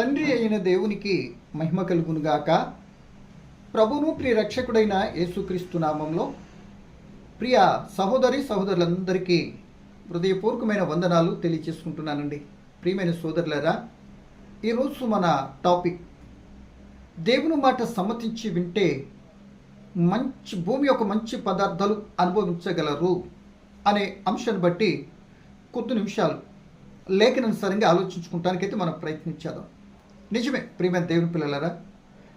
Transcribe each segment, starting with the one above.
తండ్రి అయిన దేవునికి మహిమ కలుగునుగాక. ప్రభును ప్రియ రక్షకుడైన యేసుక్రీస్తు నామంలో ప్రియ సహోదరి సహోదరులందరికీ హృదయపూర్వకమైన వందనాలు తెలియచేసుకుంటున్నానండి. ప్రియమైన సోదరులరా ఈరోజు మన టాపిక్ దేవుని మాట సమ్మతించి వింటే మంచి భూమి యొక్క మంచి పదార్థాలు అనుభవించగలరు అనే అంశాన్ని బట్టి కొద్ది నిమిషాలు లేఖనానుసారంగా ఆలోచించుకుంటానికైతే మనం ప్రయత్నించేద్దాం. నిజమే ప్రియమైన దేవుని పిల్లలరా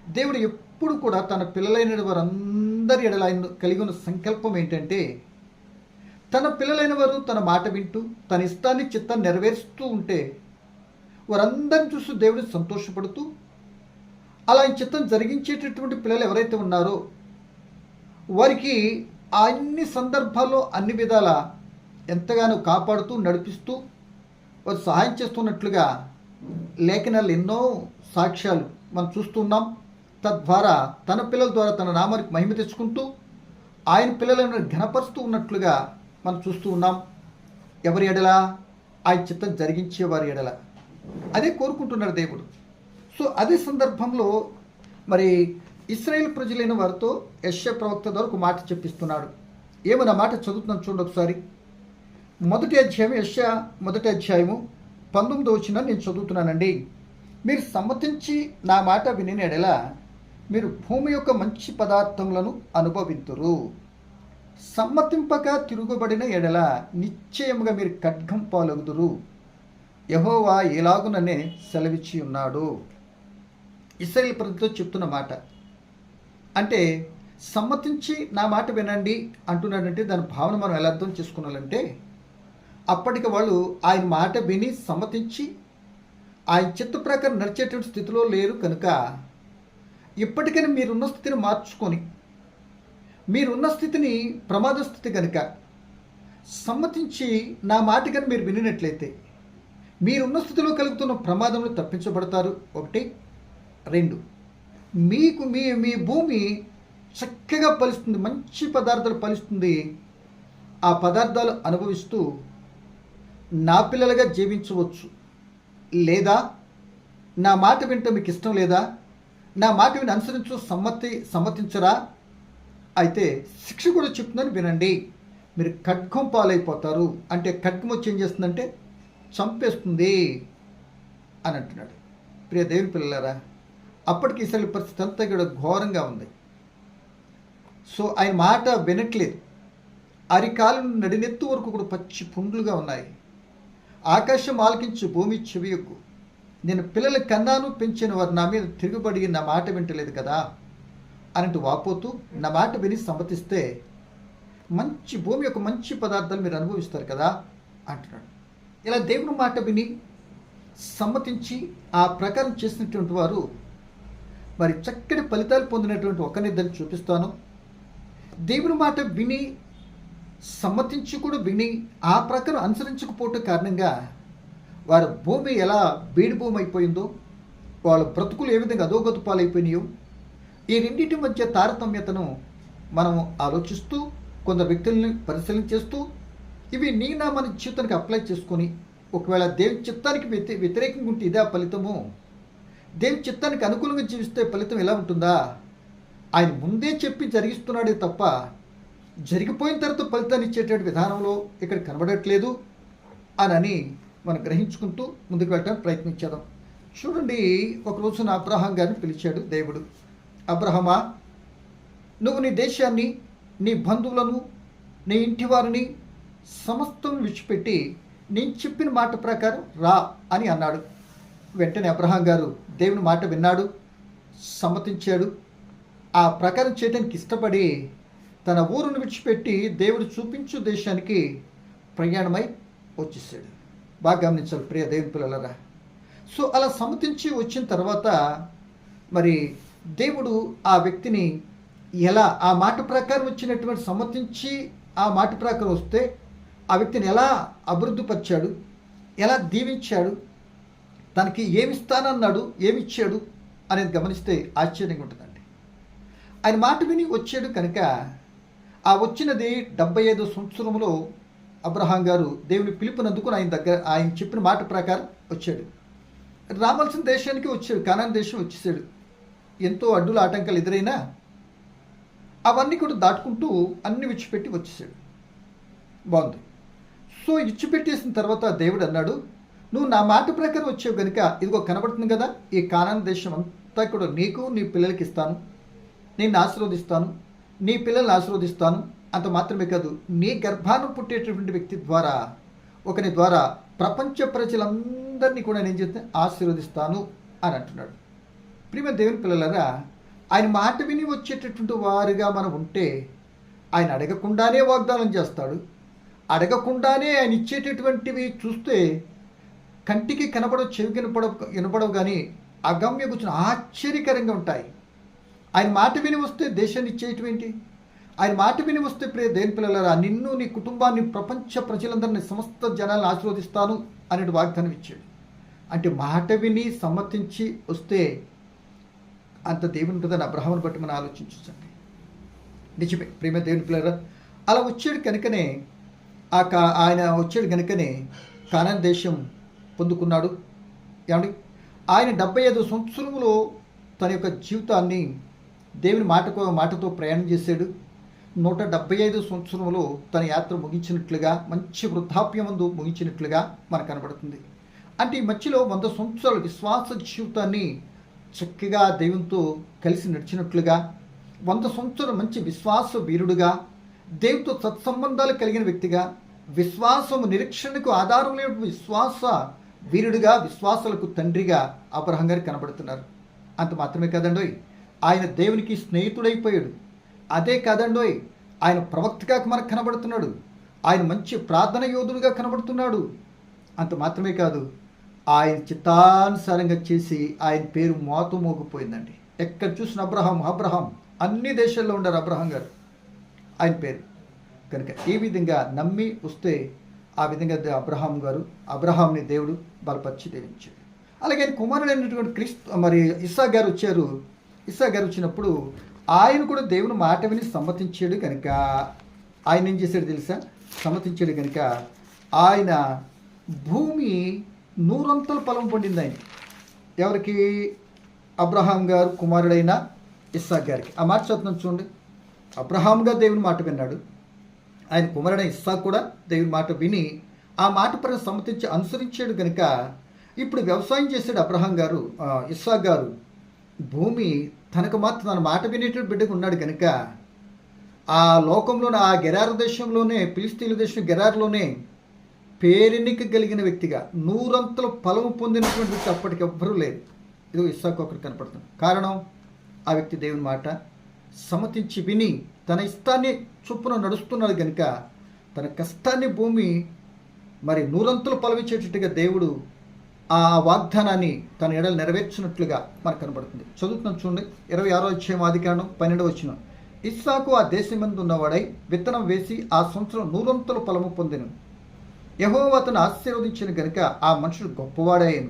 దేవుడు ఎప్పుడు కూడా తన పిల్లలైన వారందరి ఎడల ఆయన కలిగి ఉన్న సంకల్పం ఏంటంటే తన పిల్లలైన వారు తన మాట వింటూ తన ఇష్టాన్ని చిత్తాన్ని నెరవేరుస్తూ ఉంటే వారందరిని చూస్తూ దేవుడిని సంతోషపడుతూ అలా ఆయన చిత్తం జరిగించేటటువంటి పిల్లలు ఎవరైతే ఉన్నారో వారికి అన్ని సందర్భాల్లో అన్ని విధాల ఎంతగానో కాపాడుతూ నడిపిస్తూ వారు సహాయం చేస్తున్నట్లుగా లేఖనాలు ఎన్నో సాక్ష్యాలు మనం చూస్తున్నాం. తద్వారా తన పిల్లల ద్వారా తన నామానికి మహిమ తెచ్చుకుంటూ ఆయన పిల్లలను ఘనపరుస్తూ ఉన్నట్లుగా మనం చూస్తూ ఉన్నాం. ఎవరి ఎడల? ఆయన చిత్తం జరిగించే వారి ఎడల. అదే కోరుకుంటున్నాడు దేవుడు. సో అదే సందర్భంలో మరి ఇస్రాయేల్ ప్రజలైన వారితో యశ్య ప్రవక్త ద్వారా ఒక మాట చెప్పిస్తున్నాడు. ఏమైనా మాట చదువుతున్నాను చూడండి ఒకసారి. మొదటి అధ్యాయం యశ మొదటి అధ్యాయము పంతొమ్మిది వచ్చిన నేను చదువుతున్నానండి. మీరు సమ్మతించి నా మాట విని ఎడల మీరు భూమి యొక్క మంచి పదార్థములను అనుభవింతురు. సమ్మతింపక తిరుగుబడిన ఎడల నిశ్చయముగా మీరు ఖడ్గం పాలగుదురు. యహోవా ఎలాగుననే సెలవిచ్చి ఉన్నాడు. ఇస్రాయేల్ ప్రజలతో చెప్తున్న మాట. అంటే సమ్మతించి నా మాట వినండి అంటున్నాడంటే దాని భావన మనం ఎలా అర్థం చేసుకోవాలంటే అప్పటికి వాళ్ళు ఆయన మాట విని సమ్మతించి ఆయన చిత్త ప్రకారం నడిచేటువంటి స్థితిలో లేరు కనుక ఇప్పటికైనా మీరున్న స్థితిని మార్చుకొని మీరున్న స్థితిని ప్రమాద స్థితి కనుక సమ్మతించి నా మాట కనుక మీరు వినినట్లయితే మీరున్న స్థితిలో కలుగుతున్న ప్రమాదంలో తప్పించబడతారు. ఒకటి. రెండు. మీకు మీ మీ భూమి చక్కగా ఫలిస్తుంది మంచి పదార్థాలు ఫలిస్తుంది. ఆ పదార్థాలు అనుభవిస్తూ నా పిల్లలుగా జీవించవచ్చు లేదా నా మాట వింటే మీకు ఇష్టం లేదా? నా మాట విని అనుసరించు సమ్మతి సమ్మతించరా? అయితే శిక్ష కూడా చెప్తుందని వినండి. మీరు ఖడ్గం పాలైపోతారు. అంటే ఖడ్గం వచ్చి ఏం చేస్తుందంటే చంపేస్తుంది అని అంటున్నాడు. ప్రియ దేవి పిల్లలారా అప్పటికి ఇసరి పరిస్థితి అంతా కూడా ఘోరంగా ఉంది. సో ఆయన మాట వినట్లేదు. అరికాలం నడినెత్తు వరకు కూడా పచ్చి పుండ్లుగా ఉన్నాయి. ఆకాశం ఆలకించి భూమి చెవియొక్కు నేను పిల్లల కన్నాను పెంచిన వారు నా మీద తిరుగుబడి నా మాట వింటలేదు కదా? అనంటూ వాపోతూ నా మాట విని సమ్మతిస్తే మంచి భూమి యొక్క మంచి పదార్థాలు మీరు అనుభవిస్తారు కదా? అంటున్నాడు. ఇలా దేవుని మాట విని సమ్మతించి ఆ ప్రకారం చేసినటువంటి వారు మరి చక్కటి ఫలితాలు పొందినటువంటి ఒకరినిద్దరిని చూపిస్తాను. దేవుని మాట విని సమ్మతించి కూడా విని ఆ ప్రకారం అనుసరించకపోవటం కారణంగా వారి భూమి ఎలా బీడి భూమి అయిపోయిందో వాళ్ళ బ్రతుకులు ఏ విధంగా అధోగతి పాలైపోయినాయో ఈ రెండింటి మధ్య తారతమ్యతను మనం ఆలోచిస్తూ కొందరు వ్యక్తుల్ని పరిశీలన చేస్తూ ఇవి నీ నా మన జీవితానికి అప్లై చేసుకొని ఒకవేళ దేవి చిత్తానికి వ్యతి వ్యతిరేకంగా ఉంటే ఇదే ఫలితము. దేవి చిత్తానికి అనుకూలంగా జీవిస్తే ఫలితం ఎలా ఉంటుందా? ఆయన ముందే చెప్పి జరిగిస్తున్నాడే తప్ప జరిగిపోయిన తర్వాత ఫలితాన్ని ఇచ్చేటువంటి విధానంలో ఇక్కడ కనబడట్లేదు అని మనం గ్రహించుకుంటూ ముందుకు వెళ్ళడానికి ప్రయత్నించేద్దాం చూడండి ఒక రోజున అబ్రహాం గారిని పిలిచాడు దేవుడు. అబ్రహమా నువ్వు నీ దేశాన్ని నీ బంధువులను నీ ఇంటి వారిని సమస్తం విడిచిపెట్టి నేను చెప్పిన మాట ప్రకారం రా అని అన్నాడు. వెంటనే అబ్రహాం గారు దేవుని మాట విన్నాడు సమ్మతించాడు. ఆ ప్రకారం చేయడానికి ఇష్టపడి తన ఊరును విడిచిపెట్టి దేవుడు చూపించు దేశానికి ప్రయాణమై వచ్చేసాడు. బాగా గమనించాలి ప్రియ దేవుని పిల్లలరా. సో అలా సమ్మతించి వచ్చిన తర్వాత మరి దేవుడు ఆ వ్యక్తిని ఎలా ఆ మాట ప్రకారం వచ్చినటువంటి సమ్మతించి ఆ మాట ప్రకారం వస్తే ఆ వ్యక్తిని ఎలా అభివృద్ధిపరిచాడు ఎలా దీవించాడు తనకి ఏమిస్తానన్నాడు ఏమిచ్చాడు అనేది గమనిస్తే ఆశ్చర్యంగా ఉంటుందండి. ఆయన మాట విని వచ్చాడు కనుక ఆ వచ్చినది డెబ్బై ఐదు సంవత్సరంలో అబ్రహాం గారు దేవుని పిలుపునందుకు ఆయన దగ్గర ఆయన చెప్పిన మాట ప్రకారం వచ్చాడు. రావాల్సిన దేశానికి వచ్చాడు కానాన్ దేశం వచ్చేసాడు. ఎంతో అడ్డుల ఆటంకాలు ఎదురైనా అవన్నీ కూడా దాటుకుంటూ అన్ని విచ్చిపెట్టి వచ్చేసాడు. బాగుంది. సో ఇచ్చిపెట్టేసిన తర్వాత దేవుడు అన్నాడు నువ్వు నా మాట ప్రకారం వచ్చావు కనుక ఇదిగో కనబడుతుంది కదా ఈ కానాన్ దేశం అంతా కూడా నీకు నీ పిల్లలకి ఇస్తాను నేను ఆశీర్వదిస్తాను నీ పిల్లల్ని ఆశీర్వదిస్తాను అంత మాత్రమే కాదు నీ గర్భాన్ని పుట్టేటటువంటి వ్యక్తి ద్వారా ఒకని ద్వారా ప్రపంచ ప్రజలందరినీ కూడా నేను చెప్తే ఆశీర్వదిస్తాను అని అంటున్నాడు. ప్రియమ దేవుని పిల్లలరా ఆయన మాట విని వచ్చేటటువంటి వారుగా మనం ఉంటే ఆయన అడగకుండానే వాగ్దానం చేస్తాడు. అడగకుండానే ఆయన ఇచ్చేటటువంటివి చూస్తే కంటికి కనపడవు చెవి కనపడవు వినపడవు కానీ అగమ్య కూర్చుని ఆశ్చర్యకరంగా ఉంటాయి. ఆయన మాట విని వస్తే దేశాన్ని ఇచ్చేటువంటి ఆయన మాట విని వస్తే ప్రియ దేని పిల్లలరా నిన్ను నీ కుటుంబాన్ని ప్రపంచ ప్రజలందరినీ సమస్త జనాలను ఆశీర్వదిస్తాను అనే వాగ్దానం ఇచ్చాడు. అంటే మాట విని సమ్మతించి వస్తే అంత దేవుని ఉంటుందని అబ్రహాముని బట్టి మనం ఆలోచించండి నిజమే. ప్రేమ దేవుని పిల్లరా అలా వచ్చాడు కనుకనే ఆ కా ఆయన వచ్చాడు కనుకనే కానాన్ దేశం పొందుకున్నాడు. ఏమండి? ఆయన డెబ్బై ఐదు సంవత్సరంలో తన యొక్క జీవితాన్ని దేవుని మాటకు మాటతో ప్రయాణం చేశాడు. నూట డెబ్బై ఐదు సంవత్సరంలో తన యాత్ర ముగించినట్లుగా మంచి వృద్ధాప్యమందు ముగించినట్లుగా మనకు కనబడుతుంది. అంటే ఈ మధ్యలో వంద సంవత్సరాల విశ్వాస జీవితాన్ని చక్కగా దేవునితో కలిసి నడిచినట్లుగా వంద సంవత్సరాలు మంచి విశ్వాస వీరుడుగా దేవునితో సత్సంబంధాలు కలిగిన వ్యక్తిగా విశ్వాసము నిరీక్షణకు ఆధారం లేని విశ్వాస వీరుడిగా విశ్వాసాలకు తండ్రిగా అబ్రహం గారు కనబడుతున్నారు. అంత మాత్రమే కదండోయ్. ఆయన దేవునికి స్నేహితుడైపోయాడు. అదే కాదండోయ్ ఆయన ప్రవక్తగా మనకు కనబడుతున్నాడు. ఆయన మంచి ప్రార్థన యోధుడుగా కనబడుతున్నాడు. అంత మాత్రమే కాదు ఆయన చిత్తానుసారంగా చేసి ఆయన పేరు మోత మోగిపోయిందండి. ఎక్కడ చూసిన అబ్రహాం అబ్రహాం. అన్ని దేశాల్లో ఉండారు అబ్రహాం గారు. ఆయన పేరు. కనుక ఈ విధంగా నమ్మి వస్తే ఆ విధంగా అబ్రహాం గారు అబ్రహాంని దేవుడు బలపరిచి దేవించాడు. అలాగే ఆయన కుమారుడైనటువంటి క్రీస్తు మరి ఇస్సా గారు వచ్చారు. ఇస్సా గారు వచ్చినప్పుడు ఆయన కూడా దేవుని మాట విని సమ్మతించాడు కనుక ఆయన ఏం చేశాడు తెలుసా? సమ్మతించాడు కనుక ఆయన భూమి నూరంతల ఫలం పండింది ఆయన. ఎవరికి? అబ్రహాం గారు కుమారుడైన ఇస్సాక్ గారికి. ఆ మాట చదువుతున్నాను చూడండి. అబ్రహాం గారు దేవుని మాట విన్నాడు. ఆయన కుమారుడైన ఇస్సాక్ కూడా దేవుని మాట విని ఆ మాట పైన సమ్మతించి అనుసరించాడు కనుక ఇప్పుడు వ్యవసాయం చేశాడు అబ్రహాం గారు ఇస్సాక్ గారు. భూమి తనకు మాత్రం తన మాట వినేటువంటి బిడ్డకు ఉన్నాడు కనుక ఆ లోకంలోనే ఆ గెరారు దేశంలోనే ఫిలిస్తీన్ల దేశం గెరారులోనే పేరెన్నిక కలిగిన వ్యక్తిగా నూరంతలు ఫలము పొందినటువంటి వ్యక్తి అప్పటికి ఎవ్వరూ లేరు. ఇది ఇస్సాకు ఒకరు కనపడుతుంది. కారణం ఆ వ్యక్తి దేవుని మాట సమతించి విని తన ఇష్టాన్ని చొప్పున నడుస్తున్నాడు కనుక తన కష్టాన్ని భూమి మరి నూరంతులు ఫలమిచ్చేటట్టుగా దేవుడు ఆ వాగ్దానాన్ని తన ఎడలు నెరవేర్చినట్లుగా మనకు కనబడుతుంది. చదువుతున్నాం చూడండి. ఇరవై ఆరో అధ్యాయం ఆదికాండం పన్నెండవ వచ్చిన ఇస్సాకు ఆ దేశమందు ఉన్నవాడై విత్తనం వేసి ఆ సంవత్సరం నూరంతుల ఫలము పొందిను. యహో అతను ఆశీర్వదించిన గనుక ఆ మనుషుడు గొప్పవాడాయను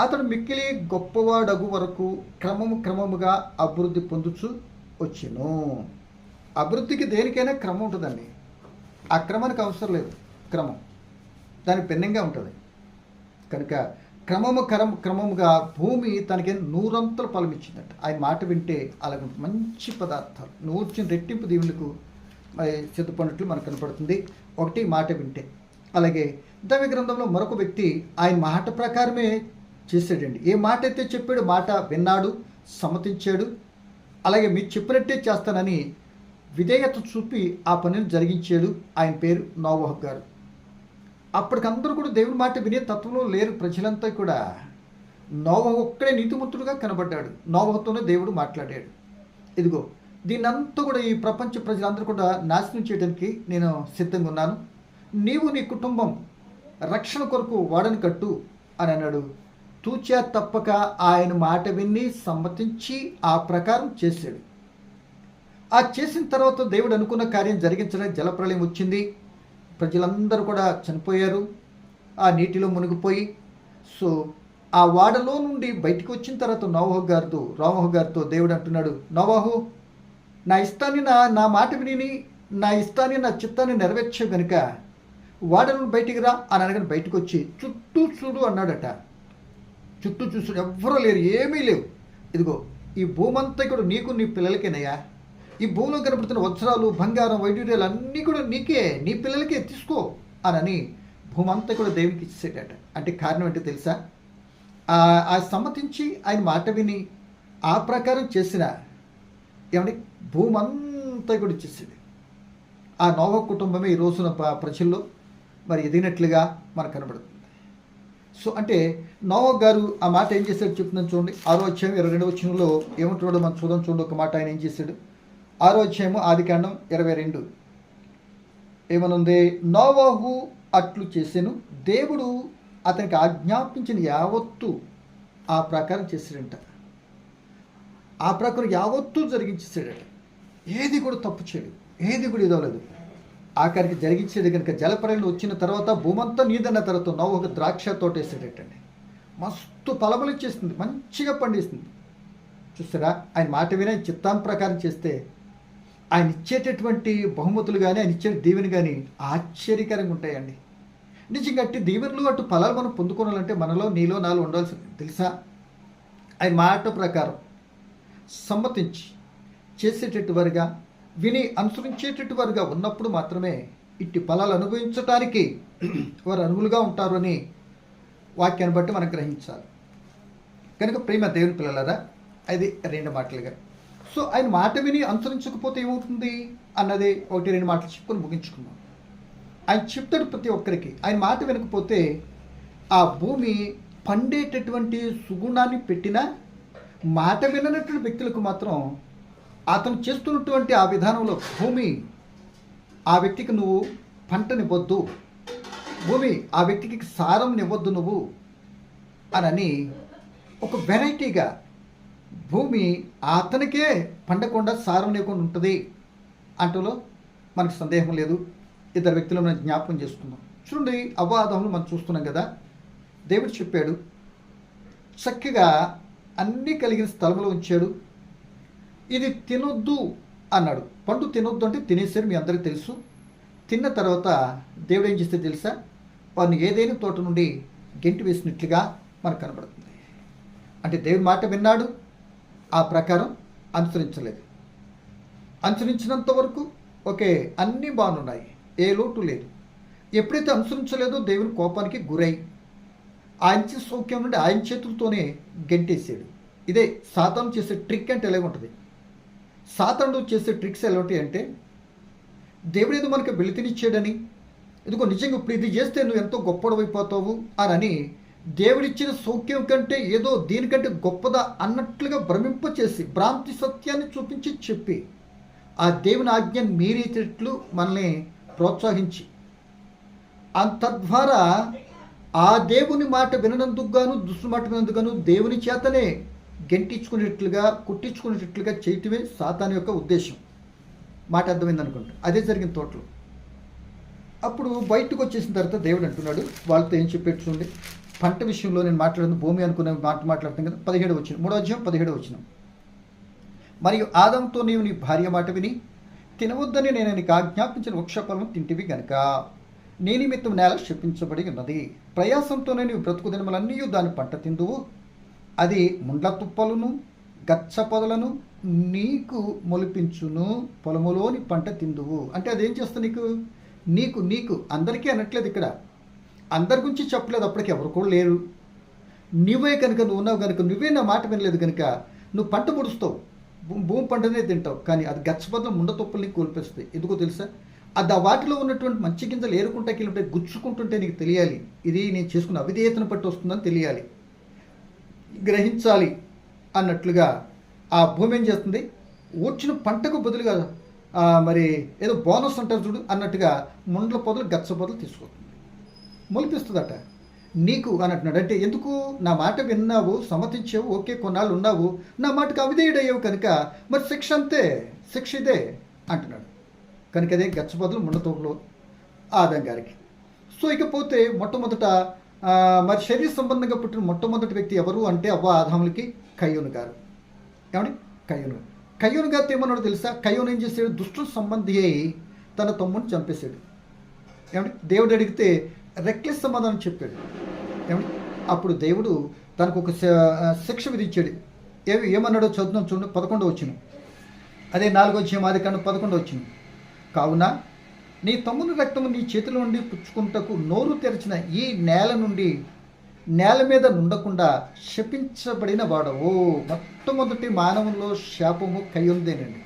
అతడు మిక్కిలి గొప్పవాడగు వరకు క్రమము క్రమముగా అభివృద్ధి పొందుచు వచ్చాను. అభివృద్ధికి దేనికైనా క్రమం ఉంటుందండి. ఆ క్రమానికి అవసరం లేదు. క్రమం. దానికి భిన్నంగా ఉంటుంది. కనుక క్రమము క్రమ క్రమముగా భూమి తనకి నూరంతలు ఫలం ఇచ్చిందట ఆయన మాట వింటే అలాగే మంచి పదార్థాలు. నూర్చిన రెట్టింపు దీవులకు సిద్ధపడినట్లు మనకు కనపడుతుంది. ఒకటి మాట వింటే. అలాగే దైవ గ్రంథంలో మరొక వ్యక్తి ఆయన మాట ప్రకారమే చేశాడండి. ఏ మాట అయితే చెప్పాడు మాట విన్నాడు సమ్మతించాడు. అలాగే మీరు చెప్పినట్టే చేస్తానని విధేయత చూపి ఆ పనిని జరిగించాడు. ఆయన పేరు నోవహ్ గారు. అప్పటికందరూ కూడా దేవుని మాట వినే తత్వంలో లేరు ప్రజలంతా కూడా. నోవ ఒక్కడే నీతిమంతుడుగా కనబడ్డాడు. నోవహతోనే దేవుడు మాట్లాడాడు. ఇదిగో దీన్నంతా కూడా ఈ ప్రపంచ ప్రజలందరూ కూడా నాశనం చేయడానికి నేను సిద్ధంగా ఉన్నాను. నీవు నీ కుటుంబం రక్షణ కొరకు వాడని కట్టు అని అన్నాడు. తూచా తప్పక ఆయన మాట విని సమ్మతించి ఆ ప్రకారం చేశాడు. ఆ చేసిన తర్వాత దేవుడు అనుకున్న కార్యం జరిగించడానికి జలప్రలయం వచ్చింది. ప్రజలందరూ కూడా చనిపోయారు. ఆ నీటిలో మునిగిపోయి సో ఆ వాడలో నుండి బయటికి వచ్చిన తర్వాత నోవహు గారితో రామహు గారితో దేవుడు అంటున్నాడు నోవాహు నా ఇష్టాన్ని నా నా మాట విని నా ఇష్టాన్ని నా చిత్తాన్ని నెరవేర్చావు గనుక వాడను బయటికి రా అని అనగానే బయటకు వచ్చి చుట్టూ చూడు అన్నాడట. చుట్టూ చూసుడు ఎవ్వరూ లేరు ఏమీ లేవు. ఇదిగో ఈ భూమంతా కూడా నీకు నీ పిల్లలకేనయ్యా. ఈ భూమిలో కనబడుతున్న వజ్రాలు బంగారం వైడ్యూర్యాలు అన్నీ కూడా నీకే నీ పిల్లలకే తీసుకో అనని భూమంతా కూడా దేవునికి ఇచ్చేసాడట. అంటే కారణం ఏంటో తెలుసా? ఆ- సమ్మతించి ఆయన మాట విని ఆ ప్రకారం చేసిన ఏమంటే భూమంతా కూడా ఇచ్చేసింది ఆ నోవ కుటుంబమే ఈ రోజున ప- ప్రజల్లో మరి ఎదిగినట్లుగా మనకు కనబడుతుంది. సో అంటే నోవ గారు ఆ మాట ఏం చేశాడు చెప్తున్నాను చూడండి. ఆరో అధ్యాయం ఇరవై రెండు వచ్చినలో ఏమంటున్నాడో మనం చూద్దాం చూడండి. ఒక మాట ఆయన ఏం చేశాడు? ఆరో అధ్యాయము ఇరవై రెండు. ఏమనుంది? నోవాహు అట్లు చేసాను. దేవుడు అతనికి ఆజ్ఞాపించిన యావత్తు ఆ ప్రకారం చేశాడంట ఆ ప్రకారం యావత్తు జరిగించేసాడట ఏది కూడా తప్పు చేయడు ఏది కూడా ఇదవలేదు ఆఖరికి జరిగించేది కనుక జలపరలు వచ్చిన తర్వాత భూమంతా నీదన్న తర్వాత నవ్వు ఒక ద్రాక్ష తోట వేసేటట్టండి. మస్తు ఫలములు ఇచ్చేస్తుంది మంచిగా పండిస్తుంది చూస్తారా? ఆయన మాట వినే చిత్తాం ప్రకారం చేస్తే ఆయన ఇచ్చేటటువంటి బహుమతులు కానీ ఆయన ఇచ్చే దీవెన కానీ ఆశ్చర్యకరంగా ఉంటాయండి. నిజంగా అట్టి దీవెనలు అటు ఫలాలు మనం పొందుకోవాలంటే మనలో నీలో నాలో ఉండాల్సింది. తెలుసా? ఆయన మాట ప్రకారం సమ్మతించి చేసేటట్టు వారుగా విని అనుసరించేటట్టు వారుగా ఉన్నప్పుడు మాత్రమే ఇట్టి ఫలాలు అనుభవించటానికి వారు అనువులుగా ఉంటారు అని వాక్యాన్ని బట్టి మనం గ్రహించాలి. కనుక ప్రేమ దేవుని పిల్లలరా అది రెండు మాటలుగా సో ఆయన మాట విని అనుసరించకపోతే ఏమవుతుంది? అన్నది ఒకటి రెండు మాటలు చెప్పుకొని ముగించుకున్నాం ఆయన చెప్తాడు ప్రతి ఒక్కరికి. ఆయన మాట వినకపోతే ఆ భూమి పండేటటువంటి సుగుణాన్ని పెట్టిన మాట విననటువంటి వ్యక్తులకు మాత్రం అతను చేస్తున్నటువంటి ఆ విధానంలో భూమి ఆ వ్యక్తికి నువ్వు పంటనివ్వద్దు భూమి ఆ వ్యక్తికి సారం ఇవ్వద్దు నువ్వు అనని ఒక వెరైటీగా భూమి అతనికే పండకుండా సారం లేకుండా ఉంటుంది అంటలో మనకు సందేహం లేదు. ఇద్దరు వ్యక్తులు మనం జ్ఞాపకం చేసుకుందాం. చూడండి అవాదములు మనం చూస్తున్నాం కదా. దేవుడు చెప్పాడు చక్కగా అన్నీ కలిగిన స్థలంలో ఉంచాడు. ఇది తినొద్దు అన్నాడు. పండు తినొద్దు అంటే తినేసారు మీ అందరికీ తెలుసు. తిన్న తర్వాత దేవుడు ఏం చేస్తే తెలుసా? వారిని ఏదైనా తోట నుండి గెంటి వేసినట్లుగా మనకు కనబడుతుంది. అంటే దేవుడి మాట విన్నాడు ఆ ప్రకారం అనుసరించలేదు. అనుసరించినంత వరకు ఓకే అన్నీ బాగున్నాయి. ఏ లోటు లేదు. ఎప్పుడైతే అనుసరించలేదో దేవుని కోపానికి గురై ఆయన సౌఖ్యం నుండి ఆయన చేతులతోనే గెంటేసాడు ఇదే సాతాను చేసే ట్రిక్ అంటే ఎలా ఉంటుంది? సాతానుడు చేసే ట్రిక్స్ ఎలా ఉంటాయి అంటే దేవుడు ఏదో మనకి వెళితినిచ్చాడని ఇదిగో నిజంగా ఇప్పుడు ఇది చేస్తే నువ్వు ఎంతో గొప్పడవైపోతావు అని దేవుడిచ్చిన సౌఖ్యం కంటే ఏదో దీనికంటే గొప్పదా అన్నట్లుగా భ్రమింపచేసి భ్రాంతి సత్యాన్ని చూపించి చెప్పి ఆ దేవుని ఆజ్ఞను మీరేటట్లు మనల్ని ప్రోత్సహించి. అంతద్వారా ఆ దేవుని మాట విననందుకు గాను దుష్టు మాట వినందుకు గాను దేవుని చేతనే గెంటించుకునేట్లుగా కుట్టించుకునేటట్లుగా చేయటమే సాతాన్ యొక్క ఉద్దేశం. మాట అర్థమైంది అనుకుంటా అదే జరిగిన తోటలో. అప్పుడు బయటకు వచ్చేసిన తర్వాత దేవుడు అంటున్నాడు వాళ్ళతో ఏం చెప్పేట్టుండే పంట విషయంలో నేను మాట్లాడుతున్న భూమి అనుకునే మాట మాట్లాడుతాను కదా పదిహేడు వచ్చిన మూడో అధ్యాయం పదిహేడు వచ్చిన మరియు ఆదంతో నీవు నీ భార్య మాట విని తినవద్దని నేను నీకు ఆజ్ఞాపించిన వృక్షఫలం తింటివి గనుక నీ నిమిత్తం నేల శపించబడి ఉన్నది. ప్రయాసంతోనే నీవు బ్రతుకు దినములన్నీ దాని పంట తిందువు. అది ముండ్ల తుప్పలను గచ్చ పొదలను నీకు మొలిపించును పొలములోని పంట తిందువు. అంటే అదేం చేస్తా నీకు? నీకు నీకు అందరికీ అనట్లేదు ఇక్కడ. అందరి గురించి చెప్పలేదు అప్పటికి ఎవరు కూడా లేరు. నువ్వే కనుక నువ్వు ఉన్నావు కనుక నువ్వే నా మాట వినలేదు కనుక నువ్వు పంట పొడుస్తావు. భూమి పంటనే తింటావు. కానీ అది గచ్చపదం ముండ తుప్పల్ని కోల్పేస్తాయి ఎందుకో తెలుసా? అది ఆ వాటిలో ఉన్నటువంటి మంచి గింజలు ఏరుకుంటాకి కిలోటే గుచ్చుకుంటుంటే నీకు తెలియాలి. ఇది నేను చేసుకున్న అవిధేయతను పట్టి వస్తుందని తెలియాలి. గ్రహించాలి అన్నట్లుగా ఆ భూమి ఏం చేస్తుంది? వచ్చిన పంటకు బదులుగా మరి ఏదో బోనస్ అంటారు చూడు అన్నట్టుగా ముండ్ల పొదలు గచ్చ పొదలు తీసుకుంటుంది మొలిపిస్తుందట. నీకు అని అంటున్నాడు అంటే ఎందుకు? నా మాట విన్నావు సమ్మతించావు ఓకే కొన్నాళ్ళు ఉన్నావు. నా మాటకు అవిధేయుడయ్యావు కనుక మరి శిక్ష అంతే శిక్ష ఇదే అంటున్నాడు. కనుక అదే గచ్చబదులు ముండతోపులో ఆదం గారికి. సో ఇకపోతే మొట్టమొదట మరి శరీర సంబంధంగా పుట్టిన మొట్టమొదటి వ్యక్తి ఎవరు అంటే అవ్వ ఆదాములకి కయ్యూను గారు. ఏమండి? కయ్యూను. కయ్యూను గారితో ఏమన్నాడు తెలుసా? కయ్యూను ఏం చేశాడు? దుష్టు సంబంధి అయి తన తమ్ముడిని చంపేశాడు. ఏమండి? దేవుడు అడిగితే రెక్లెస్ సమాధానం చెప్పాడు. ఏమండి అప్పుడు దేవుడు తనకు ఒక శిక్ష విధించాడు. ఏమి ఏమన్నాడో చదువుతాం చూడండి. పదకొండో వచ్చిన. అదే నాలుగో వచ్చిన మాది కన్నా పదకొండో వచ్చిన. కావున నీ తమ్ముని రక్తము నీ చేతిలో నుండి పుచ్చుకుంటకు నోరు తెరిచిన ఈ నేల నుండి నేల మీద నుండకుండా శపించబడిన వాడవు. మొట్టమొదటి మానవుల్లో శాపము కయ్యుందేనండి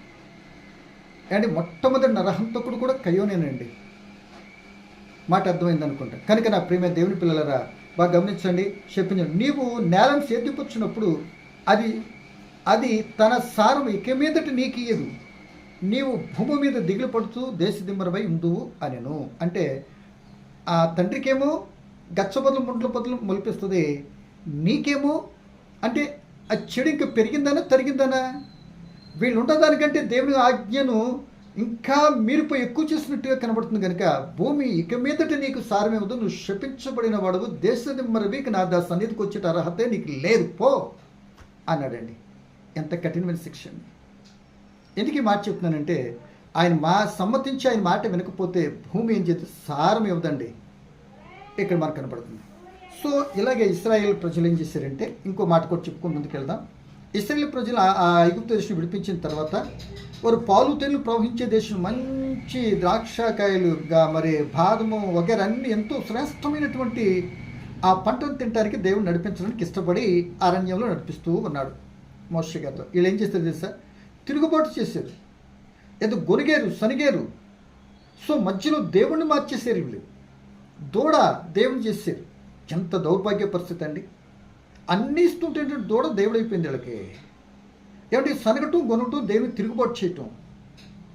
అండి మొట్టమొదటి నరహంతకుడు కూడా కయ్యోనేనండి మాట అర్థమైంది అనుకుంటా. కనుక నా ప్రేమ దేవుని పిల్లలరా బాగా గమనించండి చెప్పించండి నీవు నేలను సేద్యపుచ్చినప్పుడు అది అది తన సారం ఇక మీదట నీకు ఇయ్యదు. నీవు భూమి మీద దిగులు పడుతూ దేశ దిమ్మరపై ఉందువు అనెను. అంటే ఆ తండ్రికేమో గచ్చబదులు ముండ్ల బదులు మొలిపిస్తుంది. నీకేమో అంటే ఆ చెడు ఇంకా పెరిగిందనా తరిగిందనా? వీళ్ళు ఉండదానికంటే దేవుని ఆజ్ఞను ఇంకా మీరిపోయి ఎక్కువ చేసినట్టుగా కనబడుతుంది కనుక భూమి ఇక మీదట నీకు సారమేమదు నువ్వు శపించబడిన వాడవు. దేశ మరవికి నా దా సన్నిధికి వచ్చేట అర్హతే నీకు లేదు. పో! అన్నాడండి. ఎంత కఠినమైన శిక్ష అండి. ఎందుకు మాట చెప్తున్నానంటే ఆయన మా సమ్మతించి ఆయన మాట వినకపోతే భూమి ఏం చేస్తే సారం ఇవ్వదండి ఇక్కడ మనకు కనపడుతుంది సో ఇలాగే ఇస్రాయేల్ ప్రజలు ఏం చేశారంటే ఇంకో మాట కూడా చెప్పుకుని ముందుకు వెళ్దాం. ఇస్రాయేల్ ప్రజలు ఆ- ఆ దేశం విడిపించిన తర్వాత వారు పాలు ప్రవహించే దేశం మంచి ద్రాక్షకాయలుగా మరి బాదము వగేరా అన్ని ఎంతో శ్రేష్టమైనటువంటి ఆ పంటను తినడానికి దేవుడు నడిపించడానికి ఇష్టపడి అరణ్యంలో నడిపిస్తూ ఉన్నాడు మోష గారితో. వీళ్ళు ఏం చేస్తారు తెలుసా? తిరుగుబాటు చేశారు. ఏదో గొరిగేరు సనిగేరు. సో మధ్యలో దేవుణ్ణి మార్చేశారు వీళ్ళు. దూడ దేవుని చేశారు. ఎంత దౌర్భాగ్య పరిస్థితి అండి. అన్నీ ఇస్తుంటే దూడ దేవుడైపోయింది వీళ్ళకి. ఏమంటే సనగటం కొనటం దేవుని తిరుగుబాటు చేయటం.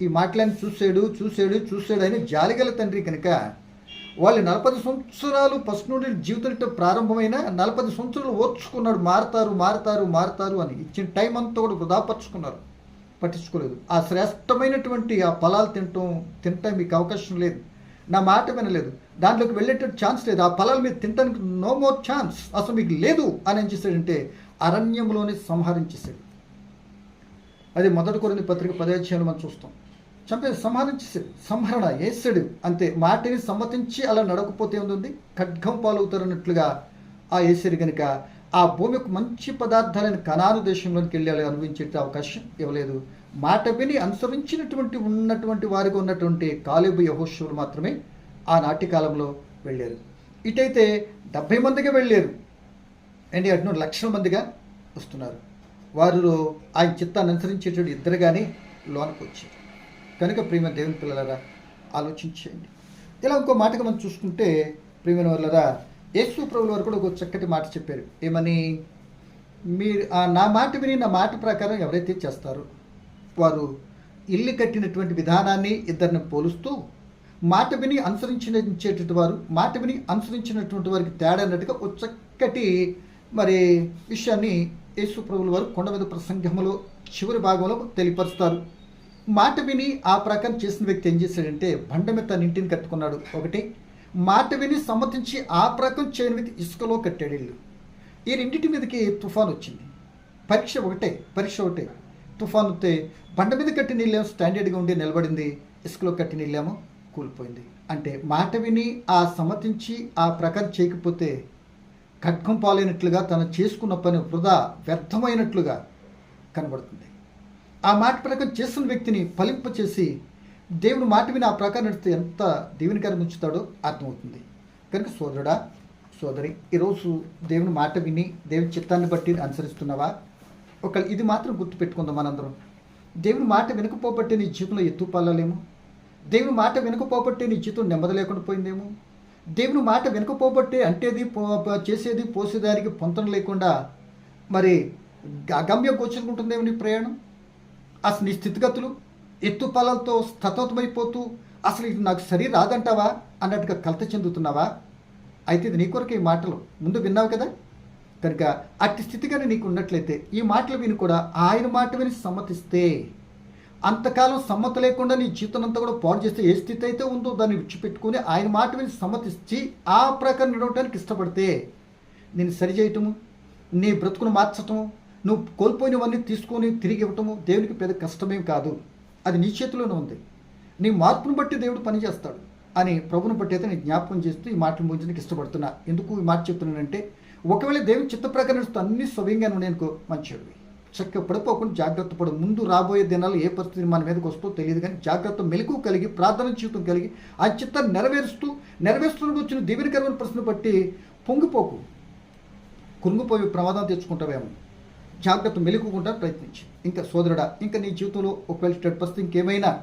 ఈ మాటలని చూసాడు చూసాడు చూసాడు అని జాలిగల తండ్రి కనుక వాళ్ళు నలభై సంవత్సరాలు ఫస్ట్ నుండి జీవితం ప్రారంభమైన నలభై సంవత్సరాలు ఓర్చుకున్నాడు. మారతారు మారతారు మారతారు అని ఇచ్చిన టైం అంతా కూడా వృధాపరుచుకున్నారు. పట్టించుకోలేదు. ఆ శ్రేష్టమైనటువంటి ఆ ఫలాలు తినటం తినటం మీకు అవకాశం లేదు. నా మాట వినలేదు. దాంట్లోకి వెళ్ళేటట్టు ఛాన్స్ లేదు. ఆ ఫలాలు మీరు తినడానికి నో మోర్ ఛాన్స్ అసలు మీకు లేదు అని ఏం చేశాడంటే అరణ్యంలోనే సంహరించేశాడు. అది మొదటి కొరింది పత్రిక పదధ్యాయులు మనం చూస్తాం. చంపే సంహరించేసాడు సంహరణ వేసాడు అంతే. మాటిని సమ్మతించి అలా నడకపోతే ఉంది ఖడ్గం పాలవుతారన్నట్లుగా ఆ ఏసరి కనుక ఆ భూమికి మంచి పదార్థాలను కనాను దేశంలోకి వెళ్ళాలి అనుభవించే అవకాశం ఇవ్వలేదు. మాట విని అనుసరించినటువంటి ఉన్నటువంటి వారికి ఉన్నటువంటి కాలేబు యహోశ్వరు మాత్రమే ఆనాటి కాలంలో వెళ్ళారు. ఇటైతే డెబ్భై మందిగా వెళ్ళారు. అండి అటు లక్షల మందిగా వస్తున్నారు. వారు ఆయన చిత్తాన్ని అనుసరించేటువంటి ఇద్దరు కానీ లోనకు వచ్చారు. కనుక ప్రియమ దేవుని పిల్లలరా ఆలోచించేయండి. ఇలా ఇంకో మాటగా మనం చూసుకుంటే ప్రియమైన వాళ్ళరా యేసు ప్రభుల వారు కూడా ఒక చక్కటి మాట చెప్పారు. ఏమని? మీరు నా మాట విని నా మాట ప్రకారం ఎవరైతే చేస్తారో వారు ఇల్లు కట్టినటువంటి విధానాన్ని ఇద్దరిని పోలుస్తూ మాట విని అనుసరించేటటువంటి వారు మాట విని అనుసరించినటువంటి వారికి తేడా అన్నట్టుగా ఒక చక్కటి మరి విషయాన్ని యేసు ప్రభుల వారు కొండ మీద ప్రసంగంలో చివరి భాగంలో తెలియపరుస్తారు. మాట విని ఆ ప్రకారం చేసిన వ్యక్తి ఏం చేశాడంటే బండ మీద తన ఇంటిని కట్టుకున్నాడు. ఒకటి మాట విని సమ్మతించి ఆ ప్రకారం చేయని వ్యక్తి ఇసుకలో కట్టాడు ఇల్లు. ఈ రెండింటి మీదకి తుఫాన్ వచ్చింది. పరీక్ష ఒకటే పరీక్ష ఒకటే. తుఫాన్ వస్తే బండ మీద కట్టిన నీళ్ళేమో స్టాండర్డ్గా ఉండి నిలబడింది ఇసుకలో కట్టిన ఇల్లేమో కూలిపోయింది. అంటే మాట విని ఆ సమ్మతించి ఆ ప్రకారం చేయకపోతే ఖడ్గం పాలైనట్లుగా తను చేసుకున్న పని వృధా వ్యర్థమైనట్లుగా కనబడుతుంది. ఆ మాట ప్రకారం చేస్తున్న వ్యక్తిని ఫలింపచేసి దేవుని మాట విని ఆ ప్రకారం నడిస్తే ఎంత దీవెనకరం ఉంచుతాడో అర్థమవుతుంది. కనుక సోదరుడా సోదరి ఈరోజు దేవుని మాట విని దేవుని చిత్తాన్ని బట్టి అనుసరిస్తున్నావా? ఒక ఇది మాత్రం గుర్తుపెట్టుకుందాం మనందరం. దేవుని మాట వినకపోబట్టే నీ జీవితంలో ఎత్తుపల్లలేము దేవుని మాట వినకపోబట్టే నీ జీవితం నెమ్మది లేకుండా పోయిందేమో? దేవుని మాట వెనుకపోబట్టే అంటేది పో- చేసేది పోసేదానికి పొంతన లేకుండా మరి అగమ్య గోచరుకుంటుందేమో నీ ప్రయాణం? అసలు నీ స్థితిగతులు ఎత్తు పొలాలతో అసలు ఇది నాకు సరి రాదంటావా? అన్నట్టుగా కలత చెందుతున్నావా? అయితే ఇది నీ కొరకు ఈ మాటలు. ముందు విన్నావు కదా? కనుక అట్టి స్థితిగానే నీకు ఉన్నట్లయితే ఈ మాటలు విని కూడా ఆయన మాట విని సమ్మతిస్తే అంతకాలం సమ్మతి లేకుండా నీ జీవితం అంతా కూడా పాడు చేస్తే ఏ స్థితి అయితే ఉందో దాన్ని విడిచిపెట్టుకుని ఆయన మాట విని సమ్మతించి ఆ ప్రకారం నడవడానికి ఇష్టపడితే నేను సరిచేయటము నీ బ్రతుకును మార్చటము నువ్వు కోల్పోయినవన్నీ తీసుకొని తిరిగి ఇవ్వటము దేవునికి పెద్ద కష్టమేం కాదు. అది నీ చేతిలోనే ఉంది. నీ మార్పును బట్టి దేవుడు పనిచేస్తాడు అని ప్రభుని బట్టి అయితే నేను జ్ఞాపకం చేస్తూ ఈ మాటలు ముగించడానికి ఇష్టపడుతున్నా. ఎందుకు ఈ మాట చెప్తున్నానంటే ఒకవేళ దేవుని చిత్త ప్రకారం నడుస్తూ అన్ని సవ్యంగా నేను మంచివి చక్క పడిపోకుండా జాగ్రత్త పడు. ముందు రాబోయే దినాలు ఏ పరిస్థితి మన మీదకి వస్తుందో తెలియదు కానీ జాగ్రత్త మెలకు కలిగి ప్రార్థన జీవితం కలిగి ఆ చిత్తాన్ని నెరవేరుస్తూ నెరవేరుస్తున్న వచ్చిన దీవెనకరమైన ప్రశ్న బట్టి పొంగిపోకు. కురుంగిపోయి ప్రమాదం తెచ్చుకుంటావేమో. జాగ్రత్త మెలుకుంటా ప్రయత్నించి. ఇంకా సోదరుడా ఇంకా నీ జీవితంలో ఒకవేళ స్టెడ్ పరిస్థితి ఇంకేమైనా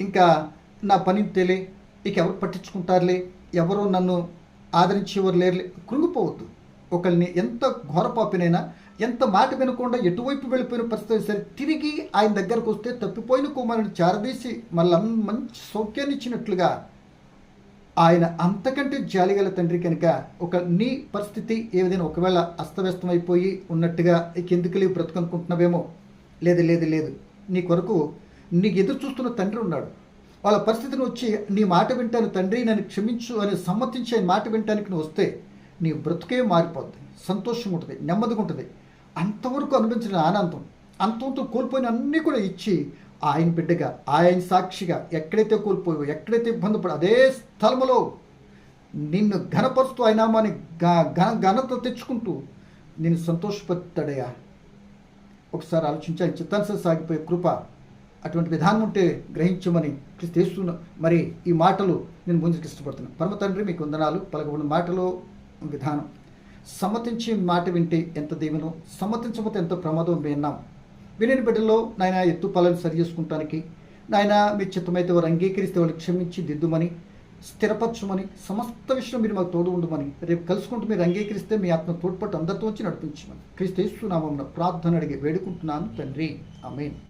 ఇంకా నా పని తెలియ ఇక ఎవరు పట్టించుకుంటారులే ఎవరో నన్ను ఆదరించేవారు లేరులే కృంగిపోవద్దు. ఒకరిని ఎంత ఘోరపాపినైనా ఎంత మాట వినకుండా ఎటువైపు వెళ్ళిపోయిన పరిస్థితి సరే తిరిగి ఆయన దగ్గరకు వస్తే తప్పిపోయిన కుమారుని చారదీసి మళ్ళీ మంచి సౌఖ్యాన్ని ఇచ్చినట్లుగా ఆయన అంతకంటే జాలిగల తండ్రి కనుక ఒక నీ పరిస్థితి ఏ విధంగా ఒకవేళ అస్తవ్యస్తమైపోయి ఉన్నట్టుగా ఎందుకు లేవు బ్రతుకనుకుంటున్నావేమో? లేదు లేదు లేదు. నీ కొరకు నీకు ఎదురు చూస్తున్న తండ్రి ఉన్నాడు. వాళ్ళ పరిస్థితిని వచ్చి నీ మాట వింటాను తండ్రి నన్ను క్షమించు అని సమ్మతించి మాట వింటానికి నువ్వు వస్తే నీ బ్రతుకే మారిపోద్ది. సంతోషం ఉంటుంది నెమ్మదిగా ఉంటుంది. అంతవరకు అనిపించిన ఆనందం అంతంతో కోల్పోయిన అన్నీ కూడా ఇచ్చి ఆయన బిడ్డగా ఆయన సాక్షిగా ఎక్కడైతే కోల్పోయో ఎక్కడైతే ఇబ్బంది పడో అదే స్థలములో నిన్ను ఘనపరుస్తూ ఆయన నామాన్ని ఘన ఘనత తెచ్చుకుంటూ నేను సంతోషపడతాడయ్యా ఒకసారి ఆలోచించి ఆయన సాగిపోయే కృప అటువంటి విధానం ఉంటే గ్రహించమని క్రిస్తేస్తున్న మరి ఈ మాటలు నేను ముందుకు ఇష్టపడుతున్నాను. పరమ తండ్రి మీకు వందనాలు. పలకబడిన మాటలు విధానం. సమ్మతించి మాట వింటే ఎంత దీవెనో సమ్మతించకపోతే ఎంత ప్రమాదం విన్నాం. వినని బిడ్డలో నాయన ఎత్తు పాలను సరి చేసుకుంటానికి నాయన మీ చిత్తమైతే వారు అంగీకరిస్తే వాళ్ళు క్షమించి దిద్దుమని స్థిరపరచమని సమస్త విషయం మీరు మాకు తోడు ఉండమని రేపు కలుసుకుంటూ మీరు అంగీకరిస్తే మీ ఆత్మ తోడ్పట్టు అందరితో వచ్చి నడిపించమని. క్రీస్తు ఇస్తున్నామన్న ప్రార్థన అడిగి వేడుకుంటున్నాను తండ్రి. ఆమేన్.